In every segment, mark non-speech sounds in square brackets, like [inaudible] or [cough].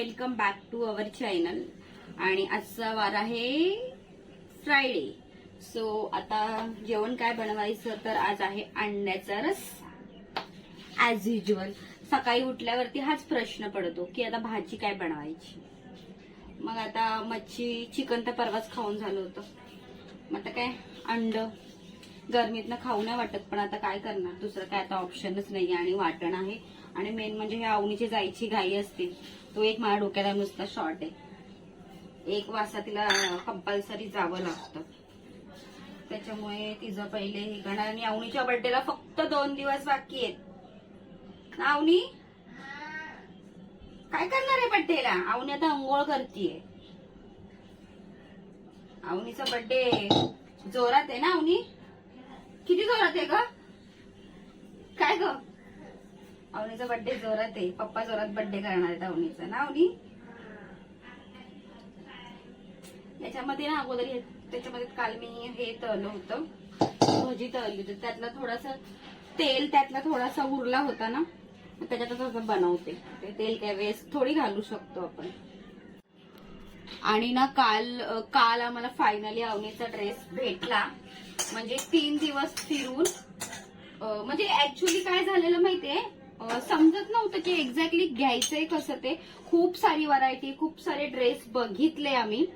Welcome back to our channel. आणि आजचा वार आहे फ्रायडे. सो आता जेवण काय बनवायचं तर आज आहे अंड्याचा रस. ऍज युजल सकाळी उठल्यावरती हाच प्रश्न पडतो की आता भाजी काय बनवायची? मग आता मच्छी चिकन तर परवाच खाऊन झालं होतं. मग आता काय? अंड. गरमीतनं खाऊ नाही वाटत पण आता काय करणार? दुसरं काय आता ऑप्शनच नाही आणि वाटण आहे. आणि मेन म्हणजे हे आवणीची जायची घाई असते. तो एक माझ्या डोक्याला नुसता शॉर्ट आहे एक वासा तिला कंपल्सरी जावं लागतं. त्याच्यामुळे तिचं पहिले हे करणार आणि अवनीच्या बर्थडेला फक्त दोन दिवस बाकी आहेत. ना आवनी काय करणार आहे बर्थडेला आवनी आता अंघोळ करतीये. आवनीचा बर्थडे जोरात आहे ना अवनी किती जोरात आहे ग? काय ग? अवनीचा बर्थडे जोरात आहे. पप्पा जोरात बर्थडे करणार आहेत अवनीचा. ना अवनी? याच्यामध्ये ना अगोदर त्याच्यामध्ये काल मी हे तळलं होतं. भजी तळली होती. त्यातला थोडासा तेल त्यातला थोडासा उरला होता ना त्याच्यात त्याच्यातच असं बनवते. ते तेल काय वेस्ट थोडी घालू शकतो आपण. आणि ना काल काल आम्हाला फायनली अवनीचा ड्रेस भेटला. म्हणजे तीन दिवस फिरून म्हणजे ऍक्च्युली काय झालेलं माहितीये? समजत नव्हतं की एक्झॅक्टली घ्यायचंय कसं ते. खूप सारी व्हरायटी खूप सारे ड्रेस बघितले आम्ही.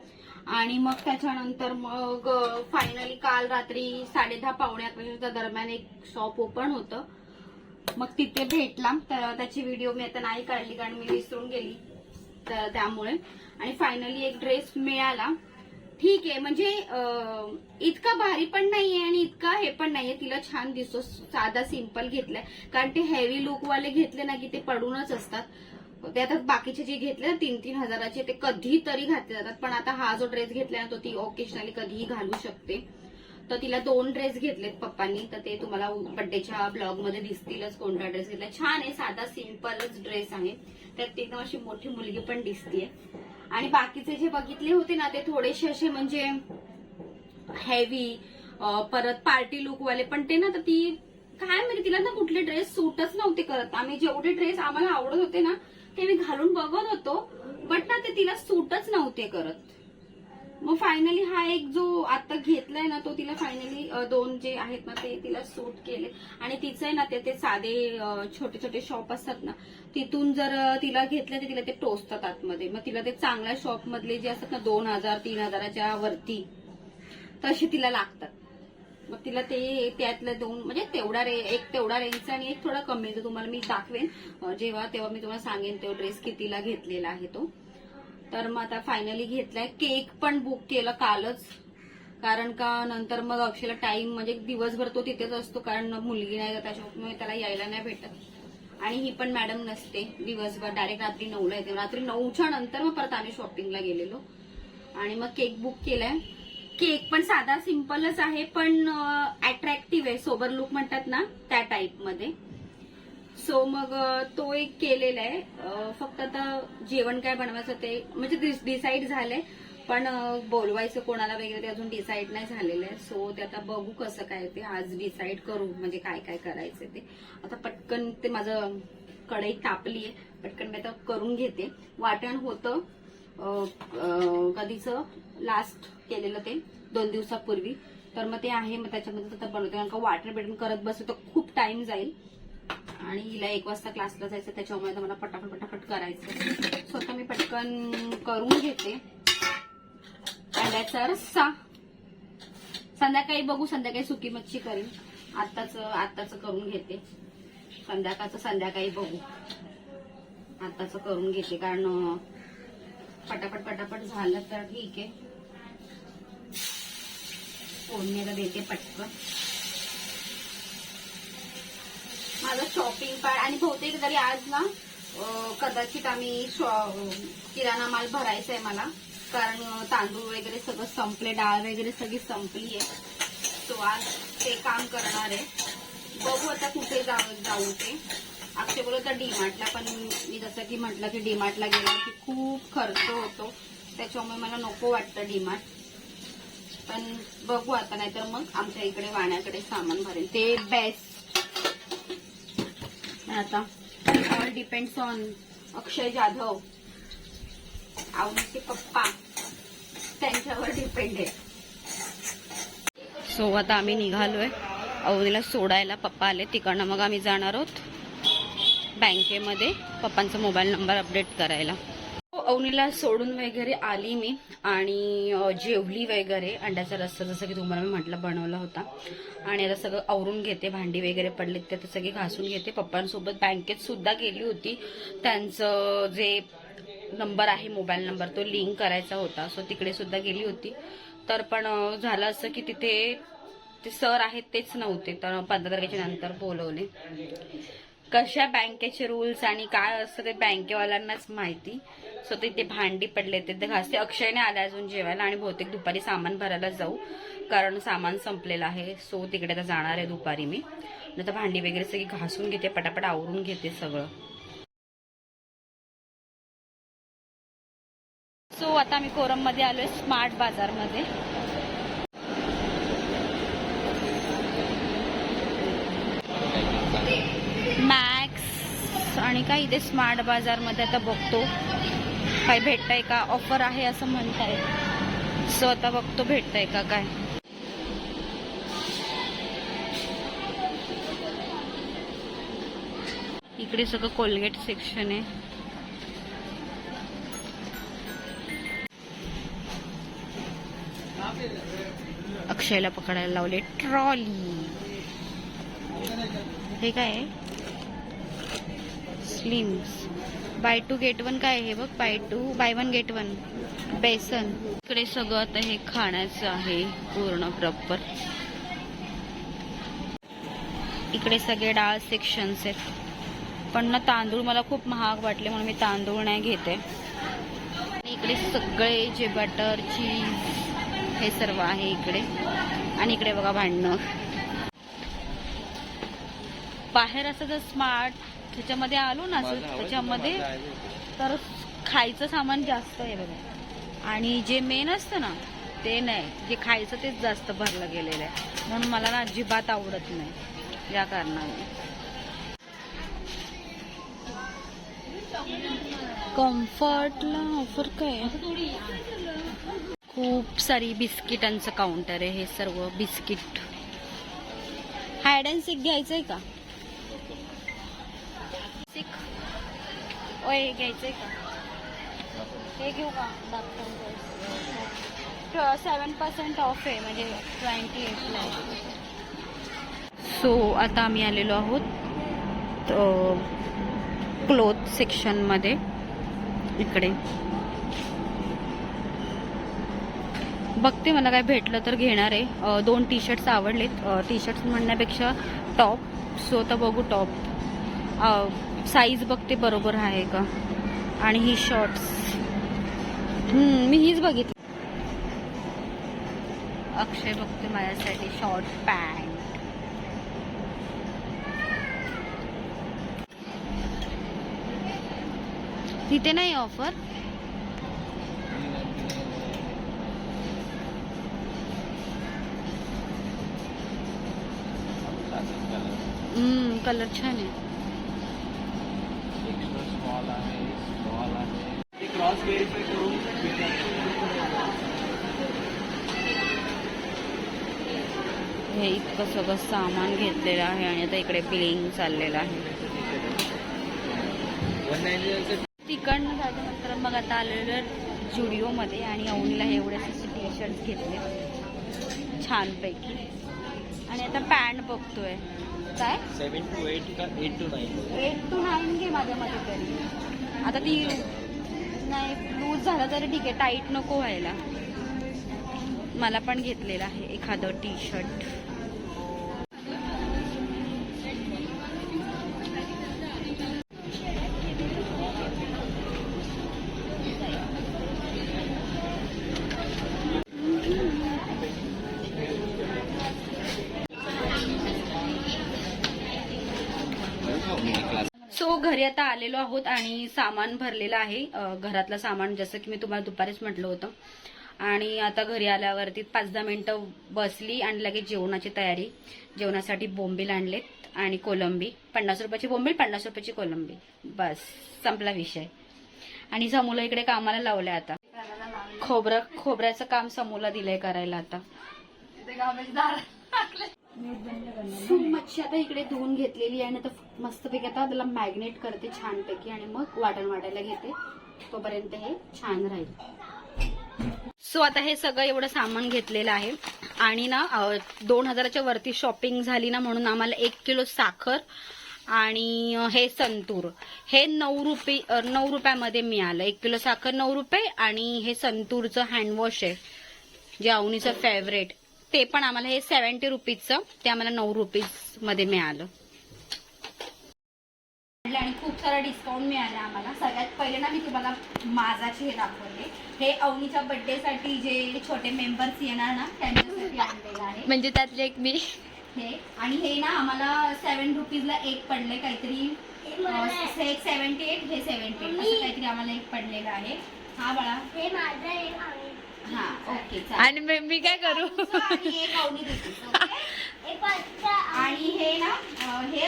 आणि मग त्याच्यानंतर मग फायनली काल रात्री साडे दहा पावणे अकराच्या दरम्यान एक शॉप ओपन होतं. मग तिथे भेटला. तर त्याची व्हिडिओ मी आता नाही काढली कारण मी विसरून गेली तर त्यामुळे. आणि फायनली एक ड्रेस मिळाला. ठीक आहे म्हणजे इतका भारी पण नाहीये आणि इतका हे पण नाहीये. तिला छान दिसतो साधा सिंपल घेतलाय. कारण ते हेवी लुकवाले घेतले ना की ते पडूनच असतात. ते आता बाकीचे जे घेतले ना तीन तीन हजाराचे ते कधीतरी घातले जातात. पण आता हा जो ड्रेस घेतलाय ना तो ती ओकेशनली कधीही घालू शकते. तर तिला दोन ड्रेस घेतलेत पप्पांनी. तर ते तुम्हाला बड्डेच्या ब्लॉगमध्ये दिसतीलच कोणता ड्रेस घेतला छान आहे साधा सिंपलच ड्रेस आहे. त्यात एकदम अशी मोठी मुलगी पण दिसतीये. आणि बाकीचे जे बघितले होते ना ते थोडेसे असे म्हणजे हेवी परत पार्टी लुक वाले. पण ते ना तर ती काय म्हणजे तिला ना कुठले ड्रेस सूटच नव्हते करत. आम्ही जेवढे ड्रेस आम्हाला आवडत होते ना ते मी घालून बघत होतो. बट ना ते तिला सूटच नव्हते करत. मग फायनली हा एक जो आता घेतलाय ना तो तिला फायनली दोन जे आहेत ना ते तिला सूट केले. आणि तिचं आहे ना ते ते साधे छोटे छोटे शॉप असतात ना तिथून जर तिला घेतलं तर तिला ते टोचतात आतमध्ये. मग तिला ते चांगल्या शॉप मधले जे असतात ना दोन हजार तीन हजाराच्या वरती तसे तिला लागतात. मग तिला ते त्यातलं दोन म्हणजे तेवढा रे एक तेवढा रेंजचा आणि एक थोडा कमी तो तुम्हाला मी दाखवेन. जेव्हा तेव्हा मी तुम्हाला सांगेन तो ड्रेस कितीला घेतलेला आहे तो. तर मग आता फायनली घेतलाय. केक पण बुक केलं कालच. कारण का नंतर मग अक्षयला टाइम म्हणजे दिवसभर तो तिथेच असतो. कारण मुलगी नाही तर त्याच्यामुळे त्याला यायला नाही भेटत. आणि ही पण मॅडम नसते. दिवसभर डायरेक्ट रात्री नऊला येते. रात्री नऊच्या नंतर मग परत आम्ही शॉपिंगला गेलेलो. आणि मग केक बुक केलाय. केक पण साधा सिंपलच आहे पण अट्रॅक्टिव्ह आहे. सोबर लुक म्हणतात ना त्या टाईपमध्ये सो मग तो एक केलेला आहे. फक्त आता जेवण काय बनवायचं ते म्हणजे डिसाईड झालंय. पण बोलवायचं कोणाला वगैरे ते अजून डिसाईड नाही झालेलं आहे. सो ते आता बघू कसं काय ते. आज डिसाईड करू म्हणजे काय काय करायचं ते. आता पटकन ते माझं कढई तापली आहे पटकन मी आता करून घेते. वाटण होतं कधीचं कधीच? लास्ट केलेलं ते दोन दिवसापूर्वी. तर मग ते आहे मग त्याच्यामध्ये आता बनवते. कारण का वाटण बिटण करत बसलं तर खूप टाइम जाईल. आणि हिला एक वाजता क्लासला जायचं त्याच्यामुळे मला पटापट पटापट करायचं स्वतः मी पटकन करून घेते. अंड्याचा रस्सा. संध्याकाळी बघू संध्याकाळी सुकी मच्छी करीन. आत्ताच आत्ताच करून घेते. संध्याकाळचं संध्याकाळी बघू. आत्ताच करून घेते कारण पटापट पटापट झालं तर ठीक आहे. फोडणीला देते पटकन. माझं शॉपिंग पण आणि बहुतेक तरी आज ना कदाचित आम्ही शॉ- किराणा माल भरायचा आहे मला. कारण तांदूळ वगैरे सगळं संपले डाळ वगैरे सगळी संपली आहे तो आज ते काम करणार. आहे बघू आता कुठे जाऊ जाऊ ते. अक्षय बोलत डीमार्टला पण मी जसं की म्हटलं की डीमार्टला गेलं की खूप खर्च होतो. त्याच्यामुळे मला नको वाटतं डीमार्ट पण बघू आता नाहीतर मग आमच्या इकडे वाण्याकडे सामान भरेल ते बेस्ट आता. All depends on Akshay Jadhav. आवडीचे पप्पा. त्यांच्यावर डिपेंड आहे. सो आता आम्ही निघालोय. अवनीला सोडायला पप्पा आले. तिकडनं मग आम्ही जाणार आहोत. बँकेमध्ये पप्पांचा मोबाईल नंबर अपडेट करायला. अवनीला सोडून वगैरे आली मी आणि जेवली वगैरे अंड्याचा रस्सा जसं की तुम्हाला मी म्हटलं बनवला होता. आणि आता सगळं आवरून घेते भांडी वगैरे पडलीत ते सगळी घासून घेते. पप्पांसोबत बँकेत सुद्धा गेली होती. त्यांचं जे नंबर आहे मोबाईल नंबर तो लिंक करायचा होता. सो तिकडे सुद्धा गेली होती. तर पण झालं असं की तिथे ते सर आहेत तेच नव्हते. तर पंधरा तारखेच्या नंतर बोलवले. कशा बँकेचे रूल्स आणि काय असतं ते बँकेवाल्यांनाच माहिती. सो ते ते भांडी पडले ते ते घासते. अक्षयने आला अजून जेवायला आणि बहुतेक दुपारी सामान भरायला जाऊ कारण सामान संपलेलं आहे. सो तिकडे आता जाणार आहे दुपारी मी. नंतर भांडी वगैरे सगळी घासून घेते पटापट आवरून घेते सगळं. सो आता मी कोरममध्ये आलोय स्मार्ट बाजारमध्ये. मॅक्स काय इथे स्मार्ट बाजारमध्ये आता बघतो? काय भेटतंय का? ऑफर आहे असं म्हणताय सो आता बघतो भेटतंय का काय. इकडे सगळं कोलगेट सेक्शन आहे. अक्षयला पकडायला लावले ट्रॉली. हे काय आहे slims buy two get one काय आहे हे बघ buy two buy one get one. बेसन. इकडे सगळं आता हे खाण्याचं आहे पूर्ण प्रॉपर इकडे सगळे डाळ सेक्शन्स आहेत. पण ना तांदूळ मला खूप महाग वाटले म्हणून मी तांदूळ नाही घेते. आणि इकडे सगळे जे बटर चीज हे सर्व आहे इकडे. आणि इकडे बघा भांडणं. बाहेर असं जर स्मार्ट त्याच्यामध्ये आलो ना असं त्याच्यामध्ये तर खायचं सामान जास्त आहे बघा. आणि जे मेन असतं ना ते नाही. जे खायचं तेच जास्त भरलं गेलेलं आहे. म्हणून मला ना अजिबात आवडत नाही या कारणाने. कम्फर्टला ऑफर काय? आहे? खूप सारी बिस्किटांचं काउंटर आहे हे सर्व बिस्किट. हायड अँड सिक घ्यायचंय का सिक ओय घ्यायचंय का? हे घेऊ का? सेवन पर्सेंट ऑफ आहे म्हणजे ट्वेंटी एटला सो आता आम्ही आलेलो आहोत क्लोथ सेक्शनमध्ये इकडे. बघते मला काय भेटलं तर घेणार आहे. दोन टी शर्ट्स आवडलेत. टी शर्ट्स म्हणण्यापेक्षा टॉप सो आता बघू टॉप साईज बघते बरोबर आहे का? आणि ही शॉर्ट्स मी हीच बघितली. अक्षय बघते माझ्यासाठी शॉर्ट पॅन्ट तिथे नाही ऑफर कलर छान आहे स्मॉल आहे स्मॉल आहे ते क्रॉस व्हेरीफाय करून हे इतकं सगळं सामान घेतलेलं आहे आणि आता इकडे बिलिंग चाललेलं आहे. तिकडनं झाल्यानंतर मग आता आलेलं जुडिओमध्ये आणि अवनीला हे एवढे असे टी शर्ट घेतले. छानपैकी. आणि आता पॅन्ट बघतोय. काय? सेवन टू एट का eight two nine eight two nine घे माझ्या मध्ये तरी. आता ती नाही लूज झाला तरी ठीक आहे. टाईट नको व्हायला. मला पण घेतलेलं आहे एखादं टी शर्ट सो घरी आता आलेलो आहोत आणि सामान भरलेलं आहे. घरातलं सामान जसं की मी तुम्हाला दुपारीच म्हटलं होतं. आणि आता घरी आल्यावरती पाच दहा मिनटं बसली आणि लगेच जेवणाची तयारी. जेवणासाठी बोंबील आणलेत आणि कोलंबी. पन्नास रुपयाची बोंबील पन्नास रुपयाची कोलंबी. बस संपला विषय. आणि समूला इकडे कामाला लावलंय आता. खोबरं खोबऱ्याचं काम समूला दिलंय करायला आता. सो मच्छी आता इकडे धुवून घेतलेली आहे आणि आता मस्तपैकी आता त्याला मॅग्नेट करते छानपैकी आणि मग वाटण वाटायला घेते. तोपर्यंत हे छान राहील. सो आता हे सगळं एवढं सामान घेतलेलं आहे. आणि ना दोन हजाराच्या वरती शॉपिंग झाली ना म्हणून आम्हाला एक किलो साखर आणि हे संतूर. हे नऊ रुपये नऊ रुपयामध्ये मिळालं. एक किलो साखर नऊ रुपये आणि हे संतूरचं हँडवॉश आहे. जे अवनीचं फेवरेट ते पण आम्हाला हे सेव्हन्टी रुपीजचं ते आम्हाला नऊ रुपीजमध्ये मिळालं आणि खूप सारा डिस्काउंट मिळाला आम्हाला. सगळ्यात पहिले ना मी तुम्हाला माझाचे हे दाखवले हे अवनीच्या बर्थडे साठी जे छोटे मेंबर्स येणार ना त्यांच्यासाठी आणलेलं आहे. म्हणजे त्यातले एक मी. हे. आणि हे ना आम्हाला सेव्हन रुपीजला एक पडले काहीतरी एक सेव्हन्टी एट हे सेव्हन्टी एट असं काहीतरी आम्हाला एक पडलेलं आहे. हा बाळा. हे माझं हा ओके आणि मी मी काय करू? आणि देते ओके? [laughs] आणि हे ना अं, हे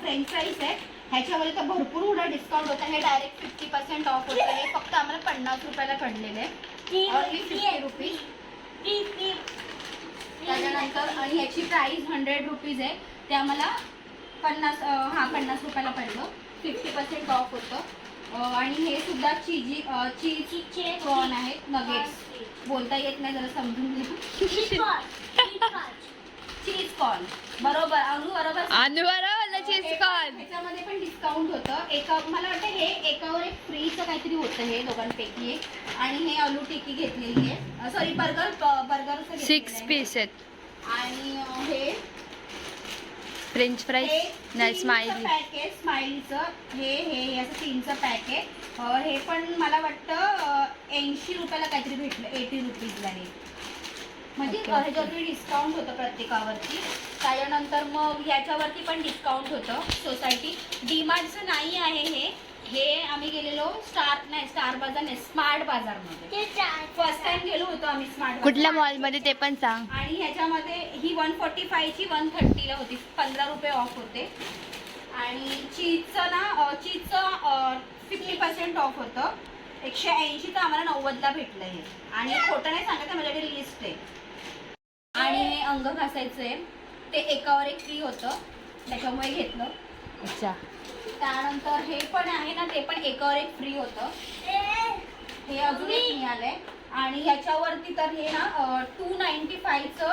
फ्रेंच फ्राईज आहे. ह्याच्यामध्ये तर भरपूर मोठा डिस्काउंट होता. हे डायरेक्ट फिफ्टी पर्सेंट ऑफ होतं. हे फक्त आम्हाला पन्नास रुपयाला पडलेले ओनली फिफ्टी रुपीज त्याच्यानंतर आणि ह्याची प्राइस हंड्रेड रुपीज आहे. ते आम्हाला पन्नास अं, हा पन्नास रुपयाला पडलं. फिफ्टी पर्सेंट ऑफ होतं. आणि हे सुद्धा चिजी चीज कॉर्न आहेत नगेट्स बोलता येत नाही जरा समजून घ्या. चीज कॉर्न बरोबर अनु बरोबर. अनुवारा चीज कॉर्न ह्याच्यामध्ये पण डिस्काउंट होतं. एका मला वाटतं हे एकावर एक फ्रीचं काहीतरी होतं हे दोघांपैकी एक. आणि हे आलू टिक्की घेतलेली आहे. Sorry burger burger six piece आहेत. आणि हे फ्रेंच फ्राईज नाही स्माइली पॅक आहे स्माइलीचं हे हे असं तीनचं पॅक आहे अं, हे पण मला वाटतं ऐंशी रुपयाला काहीतरी भेटलं एटी रुपीजला हे. म्हणजे. ह्याच्यावरती डिस्काउंट होतं प्रत्येकावरती. त्याच्यानंतर मग याच्यावरती पण डिस्काउंट होतं सोसायटी डीमार्टचं नाही आहे हे. हे आम्ही गेलेलो स्टार नाही स्टार बाजार नाही स्मार्ट बाजारमध्ये. फर्स्ट टाइम गेलो होतो आम्ही स्मार्ट कुठल्या मॉलमध्ये ते पण सांग. आणि ह्याच्यामध्ये ही वन फोर्टी फायची वन थर्टीला होती. पंधरा रुपये ऑफ होते. आणि चीजचं ना चीजचं फिफ्टी पर्सेंट ऑफ होतं. एकशे ऐंशीचं आम्हाला नव्वदला भेटलं हे. आणि खोटं नाही सांगत आहे, माझ्याकडे लिस्ट आहे. आणि हे अंग घासायचं आहे ते एकावर एक फ्री होतं. त्याच्यामुळे घेतलं. अच्छा. त्यानंतर हे पण आहे ना ते पण एकावर एक फ्री होतं. हे अजून एक मिळालंय. आणि ह्याच्यावरती तर हे ना टू नाईन्टी फायचं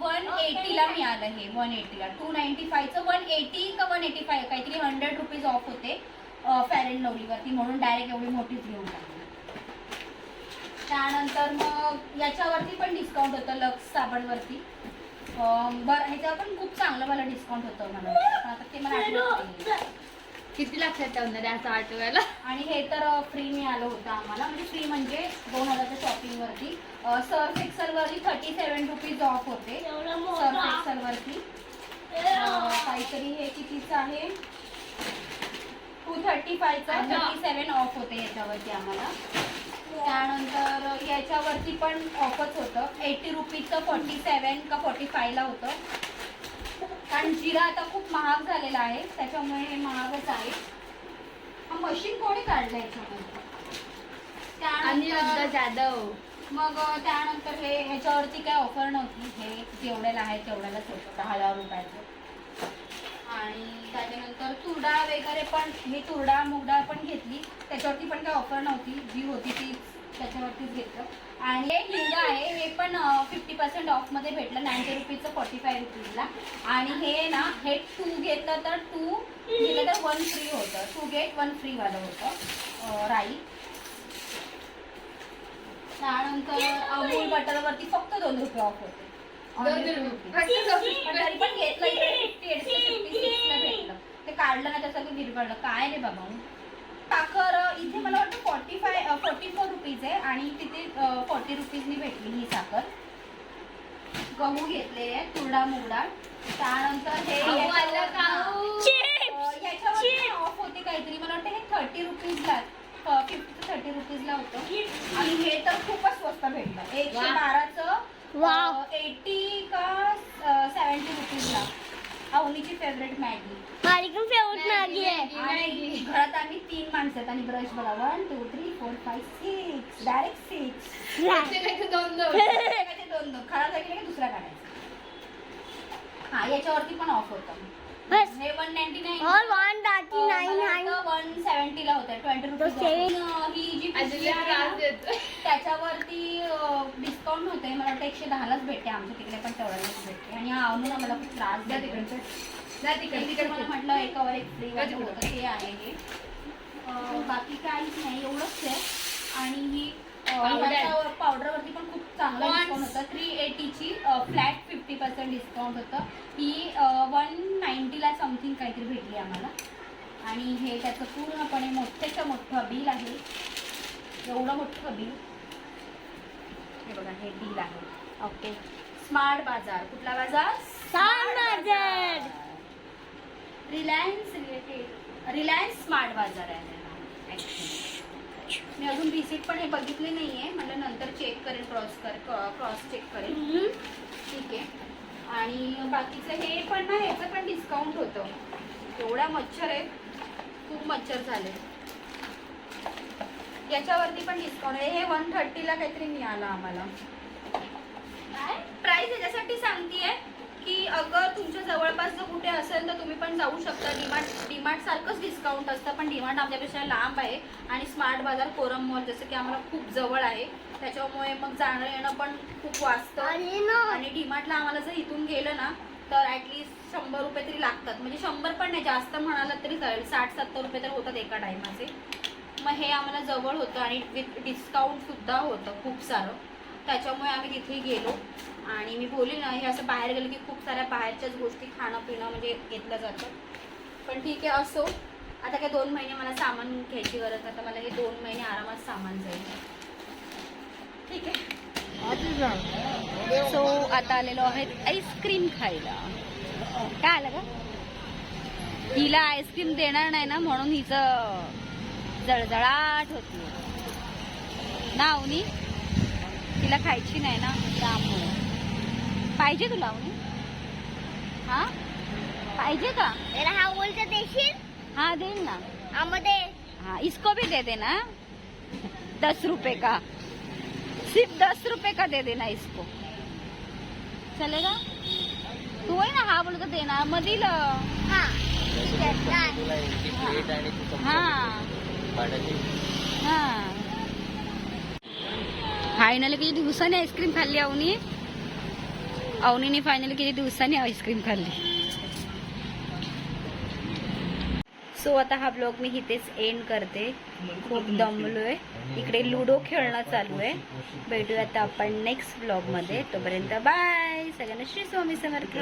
वन एटीला मिळालं हे वन एटीला टू नाईन्टी फायचं वन एटी का वन एटी फाय काहीतरी हंड्रेड रुपीज ऑफ होते फेअर अँड लवलीवरती म्हणून डायरेक्ट एवढी मोठीच घेऊन टाकली. त्यानंतर मग याच्यावरती पण डिस्काउंट होतं लक्स साबणवरती. बरं ह्याच्यावर पण खूप चांगलं मला डिस्काउंट होतं मला आता ते मला आठवत नाहीये. किती लक्षात ठेवणार आहे असं आठवायला? आणि हे तर फ्री मिळालं होतं आम्हाला. म्हणजे फ्री म्हणजे दोन हजारच्या शॉपिंगवरती सर्फ एक्सलवरती थर्टी सेवन रुपीज ऑफ होते. सर्फ एक्सलवरती अं, काहीतरी हे कितीचं आहे? टू थर्टी फायचा थर्टी सेवन ऑफ होते याच्यावरती आम्हाला. त्यानंतर याच्यावरती पण ऑफच होतं. एटी रुपीजचं फोर्टी सेवन का फोर्टी फायला होतं. कारण जिरा आता खूप महाग झालेला आहे. त्याच्यामुळे हे महागच आहे. हा मशीन कोणी काढलं याच्यामध्ये? त्यानंतर जाधव. मग त्यानंतर हे ह्याच्यावरती काय ऑफर नव्हती? हे जेवढ्याला आहे तेवढ्यालाच होतं. दहा हजार रुपयाचं. आणि त्याच्यानंतर तुरडा वगैरे पण मी तुरडा मुगडा पण घेतली. त्याच्यावरती पण काही ऑफर नव्हती. जी होती ती त्याच्यावरतीच घेतलं. आणि हे हिंग आहे हे पण फिफ्टी पर्सेंट ऑफमध्ये भेटलं. नाईन्टी रुपीजचं फॉर्टी फाय रुपीजला. आणि हे ना हे टू घेतलं तर टू घेतलं तर वन फ्री होतं. टू गेट वन फ्रीवालं होतं. राई. त्यानंतर अमूल बटरवरती फक्त दोन रुपये ऑफ होते. तरी पण घेतलं इकडे. 50, 56 ला भेटलं. ते काढलं ना त्याचं विरघळलं काय रे बाबा. साखर इथे मला वाटतं forty five forty four rupees आहे. आणि तिथे फोर्टी रुपीजनी भेटली ही साखर. गहू घेतले तुरडा मुगडा त्यानंतर हे गहू याच्यावर- ऑफ होते काहीतरी. मला वाटतं हे थर्टी रुपीजला फिफ्टी थर्टी रुपीजला होतं. आणि हे तर खूपच स्वस्त भेटलं. एकशे. बाराचं एटी का सेव्हन्टी रुपीजला अवनीची फेवरेट मॅगी. माझी पण फेवरेट मॅगी आहे. घरात आम्ही तीन माणसं आहेत आणि ब्रश बघा. One two three four five six direct six प्रत्येकाचे दोन दोन. दोन दोन. खराब झाले की दुसरा काढायचा. हा याच्यावरती पण ऑफ होतं. बस. हे one ninety nine one thirty nine nine one सेव्हन्टीला होतं ट्वेंटी तो रुपीज ही जी अजून पिशवी आहे त्रास ना, देतो त्याच्यावरती होते मला वाटतं एकशे दहालाच भेटते आमच्या तिकडे पण तेवढ्यालाच भेटते. आणि हा आवडून मला खूप त्रास देतो. तिकडचं. जा तिकडे. तिकडे मला म्हटलं एकावर एक फ्री. होतं. ते आहे हे. बाकी काहीच नाही. एवढंच आहे. आणि ही. पावडरवरती पण खूप चांगला. डिस्काउंट होतं. थ्री एटीची फ्लॅट फिफ्टी पर्सेंट डिस्काउंट होतं. ही वन नाईन्टीला समथिंग काहीतरी भेटली आम्हाला. आणि हे त्याचं पूर्णपणे मोठ्याचं मोठं बिल आहे. एवढं मोठं बिल. हे बघा हे बिल आहे. ओके स्मार्ट बाजार. कुठला बाजार? Smart बाजार. रिलायन्स रिलेटेड रिलायन्स स्मार्ट बाजार आहे. मी अजून रिसिट पण हे बघितले नाहीये. मला नंतर चेक करेन क्रॉस कर क्रॉस चेक करेन ठीक आहे. आणि बाकीचं हे पण ना ह्याचं पण डिस्काउंट होतं. एवढ्या मच्छर आहेत खूप मच्छर झाले. याच्यावरती पण डिस्काउंट आहे. हे वन थर्टीला काहीतरी मिळालं आम्हाला. काय? प्राइस याच्यासाठी सांगतेय की अगर तुमच्या जवळपास जर कुठे असेल तर तुम्ही पण जाऊ शकता. डीमार्ट डीमार्ट सारखंच डिस्काउंट असतं पण डीमार्ट आमच्यापेक्षा लांब आहे आणि स्मार्ट बाजार कोरम मॉल जसं की आम्हाला खूप जवळ आहे. त्याच्यामुळे मग जाणं येणं पण खूप वाचतं. आणि ना आणि डीमार्टला आम्हाला जर इथून गेलं ना तर ॲटलिस्ट शंभर रुपये तरी लागतात. म्हणजे शंभर पण नाही जास्त म्हणाला तरी चालेल. साठ सत्तर रुपये तर होतात एका टायमाचे मग हे आम्हाला जवळ होतं आणि विथ डिस्काउंट सुद्धा होतं खूप सारं. त्याच्यामुळे आम्ही तिथे गेलो. आणि मी बोलली ना हे असं बाहेर गेलं की खूप साऱ्या बाहेरच्याच गोष्टी खाणं पिणं म्हणजे घेतलं जातं. पण ठीक आहे असो. आता काय दोन महिने मला सामान घ्यायची गरज आता मला हे दोन महिने आरामात सामान जाईल. ठीक आहे. सो आता आलेलो आहेत आईस्क्रीम खायला. काय आलं का हिला आईस्क्रीम देणार नाही ना म्हणून हिचं जळजळाट होती. ना अवनी तिला खायची नाही ना त्यामुळे. पाहिजे तुला अवनी हा? पाहिजे का? हा बोलते देशील? हाँ देन ना. आमध्ये हाँ इसको भी दे देना. दस रुपए का? सिर्फ दस रुपए का दे देना इसको? चलेगा? तू आहे ना हा बोलतो देना मग दिलं. हा. हा. हा. फायनली किती दिवसांनी आईस्क्रीम खाल्ली अवनी अवनीने फायनली किती दिवसांनी आईस्क्रीम खाल्ली? सो आता हा ब्लॉग मी इथेच एंड करते. खूप दमलोय. इकडे लुडो खेळणं चालू आहे. भेटूया आता आपण नेक्स्ट ब्लॉगमध्ये. तोपर्यंत बाय सगळ्यांना श्री स्वामी समर्थ.